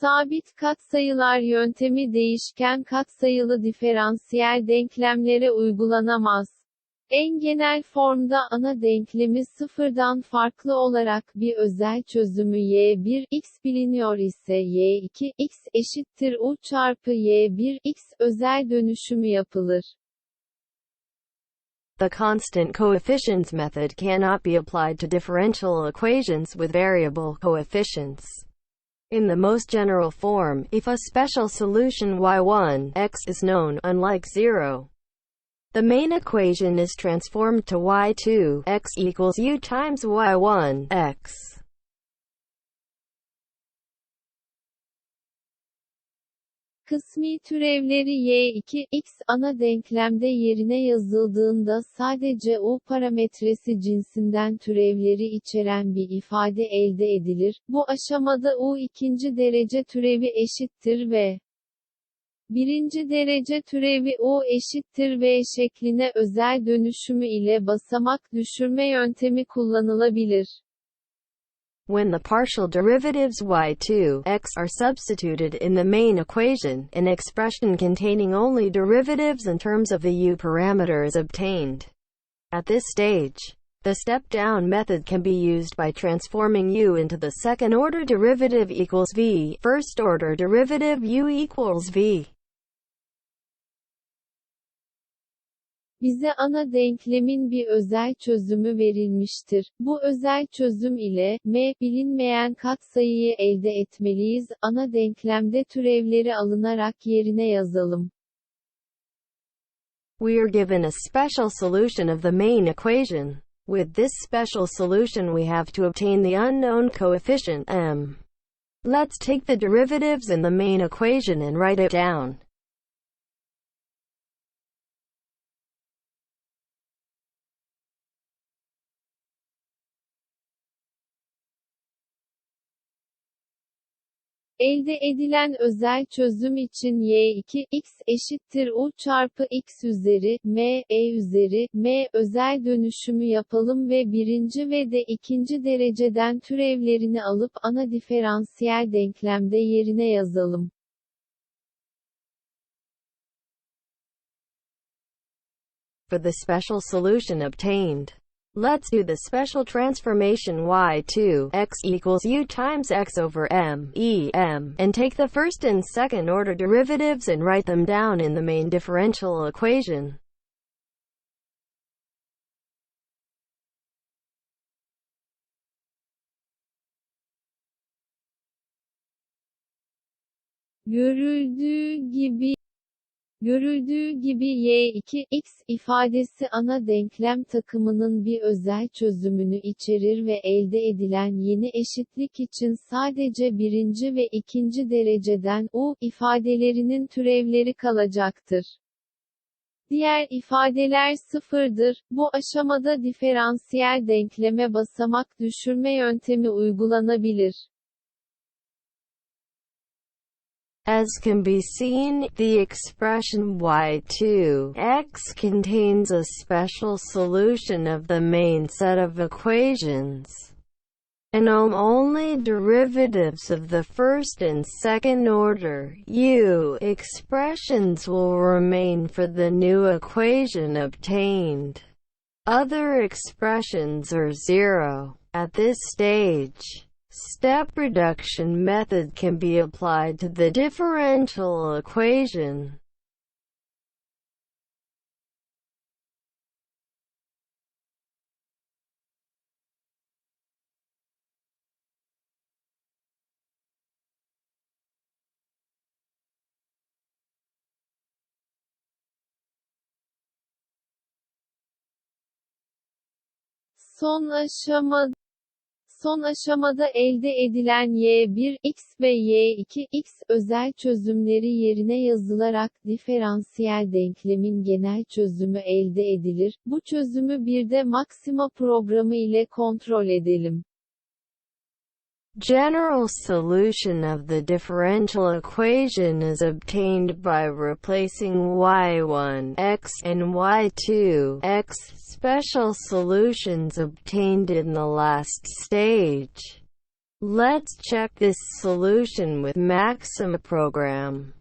Sabit katsayılar yöntemi değişken katsayılı diferansiyel denklemlere uygulanamaz. En genel formda ana denklemi sıfırdan farklı olarak bir özel çözümü y1 x biliniyor ise y2 x eşittir u çarpı y1 x özel dönüşümü yapılır. The constant coefficients method cannot be applied to differential equations with variable coefficients. In the most general form, if a special solution y1 x is known, unlike 0, the main equation is transformed to y2 x equals u times y1 x. Kısmi türevleri y2 x ana denklemde yerine yazıldığında sadece u parametresi cinsinden türevleri içeren bir ifade elde edilir. Bu aşamada u ikinci derece türevi eşittir ve birinci derece türevi u eşittir v şekline özel dönüşümü ile basamak düşürme yöntemi kullanılabilir. When the partial derivatives y2 x are substituted in the main equation, an expression containing only derivatives in terms of the u parameter is obtained. At this stage, the step-down method can be used by transforming u into the second-order derivative equals v, first-order derivative u equals v. Bize ana denklemin bir özel çözümü verilmiştir. Bu özel çözüm ile m bilinmeyen katsayıyı elde etmeliyiz. Ana denklemde türevleri alınarak yerine yazalım. We are given a special solution of the main equation. With this special solution we have to obtain the unknown coefficient m. Let's take the derivatives in the main equation and write it down. Elde edilen özel çözüm için y2 x eşittir u çarpı x üzeri m e üzeri m özel dönüşümü yapalım ve birinci ve de ikinci dereceden türevlerini alıp ana diferansiyel denklemde yerine yazalım. For the special solution obtained, let's do the special transformation y2 x equals u times x over m e m and take the first and second order derivatives and write them down in the main differential equation. Görüldüğü gibi Görüldüğü gibi y2 x ifadesi ana denklem takımının bir özel çözümünü içerir ve elde edilen yeni eşitlik için sadece birinci ve ikinci dereceden u ifadelerinin türevleri kalacaktır. Diğer ifadeler sıfırdır. Bu aşamada diferansiyel denkleme basamak düşürme yöntemi uygulanabilir. As can be seen, the expression y2 x contains a special solution of the main set of equations. And only derivatives of the first and second order u expressions will remain for the new equation obtained. Other expressions are zero. At this stage, Step reduction method can be applied to the differential equation. Son aşama Son aşamada elde edilen y1 x ve y2 x özel çözümleri yerine yazılarak diferansiyel denklemin genel çözümü elde edilir. Bu çözümü bir de maksima programı ile kontrol edelim. General solution of the differential equation is obtained by replacing y1 x and y2 x special solutions obtained in the last stage. Let's check this solution with Maxima program.